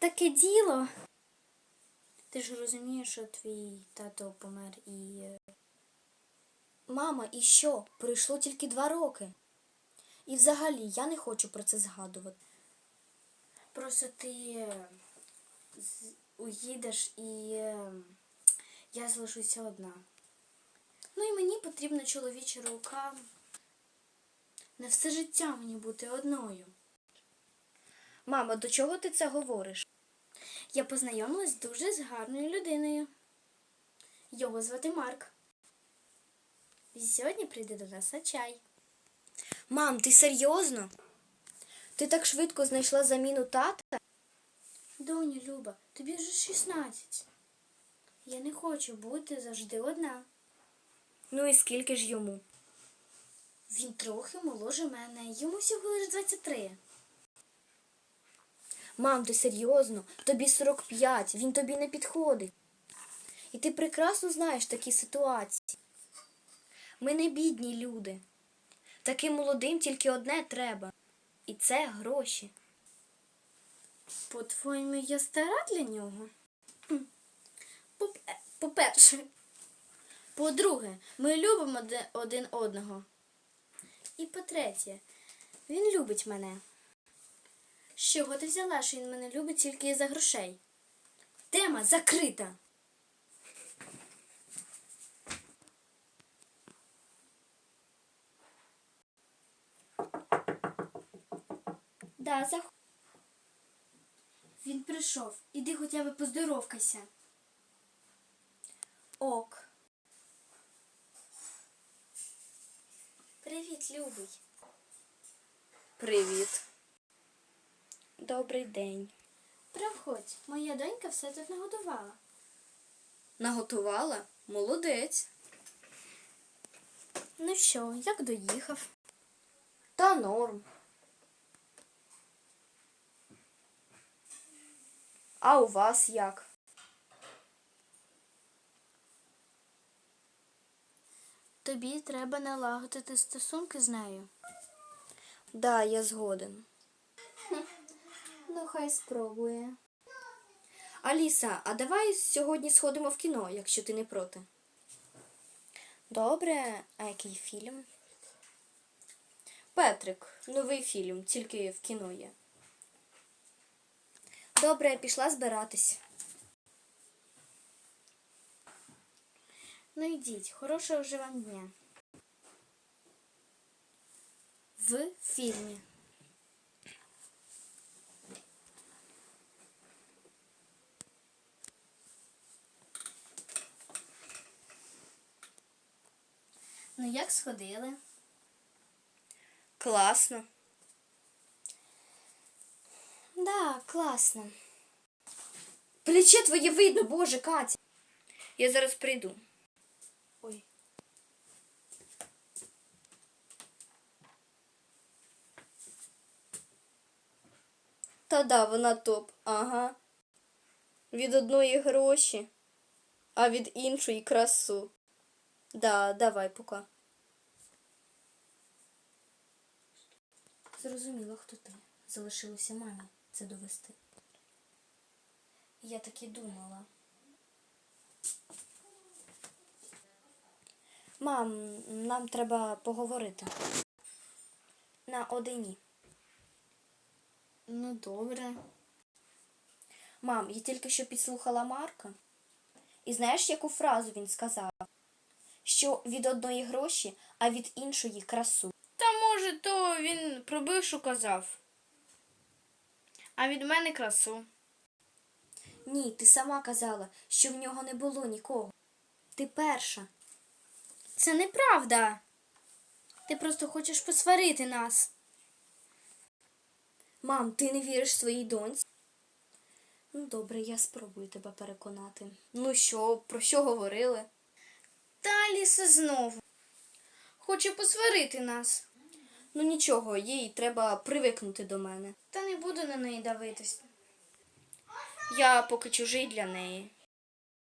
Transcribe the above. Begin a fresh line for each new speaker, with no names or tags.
таке діло. Ти ж розумієш, що твій тато помер і. е,
Мама, і що? Пройшло тільки два роки. І взагалі я не хочу про це згадувати.
Просто ти е, уїдеш і е, я залишуся одна. Ну і мені потрібна чоловіча рука. Не все життя мені бути одною.
Мама, до чого ти це говориш?
Я познайомилась дуже з гарною людиною. Його звати Марк. І сьогодні прийде до нас на чай.
Мам, ти серйозно? Ти так швидко знайшла заміну тата?
Доню Люба, тобі вже 16. Я не хочу бути завжди одна.
Ну і скільки ж йому?
Він трохи моложе мене, йому всього лиш 23.
Мам, ти серйозно? Тобі 45, він тобі не підходить. І ти прекрасно знаєш такі ситуації. Ми не бідні люди. Таким молодим тільки одне треба. І це гроші.
По-твоєму, я стара для нього? По- По-перше. По-друге, ми любимо один одного. І по-третє, він любить мене. З чого ти взяла, що він мене любить тільки із-за грошей? Тема закрита.
Да, за...
Він прийшов. Іди хоча б поздоровкайся.
Ок.
Привіт, любий.
Привіт. Добрий день.
Проходь, моя донька все тут нагодувала.
Наготувала? Молодець.
Ну що, як доїхав?
Та норм. А у вас як?
Тобі треба налагодити стосунки з нею.
Да, я згоден.
Ну, хай спробує.
Аліса, а давай сьогодні сходимо в кіно, якщо ти не проти. Добре, а який фільм? Петрик, новий фільм, тільки в кіно є. Добре, пішла збиратись.
Ну йдіть, хорошого вже вам дня. В фільмі. Ну, як сходили?
Класно. Да, класно. Плече твоє видно, боже, Катя. Я зараз прийду.
Ой.
Та да, вона топ, ага. Від одної гроші, а від іншої красу. Да, давай пока.
Зрозуміло, хто ти. Залишилося мамі це довести. Я так і думала.
Мам, нам треба поговорити. На одині.
Ну, добре.
Мам, я тільки що підслухала Марка. І знаєш, яку фразу він сказав? Що від одної гроші, а від іншої красу.
Та може, то він про бившу казав. А від мене красу.
Ні, ти сама казала, що в нього не було нікого. Ти перша.
Це неправда. Ти просто хочеш посварити нас.
Мам, ти не віриш своїй доньці? Ну, добре, я спробую тебе переконати. Ну що, про що говорили?
Та Аліса знову. Хоче посварити нас.
Ну нічого, їй треба привикнути до мене.
Та не буду на неї давитись.
Я поки чужий для неї.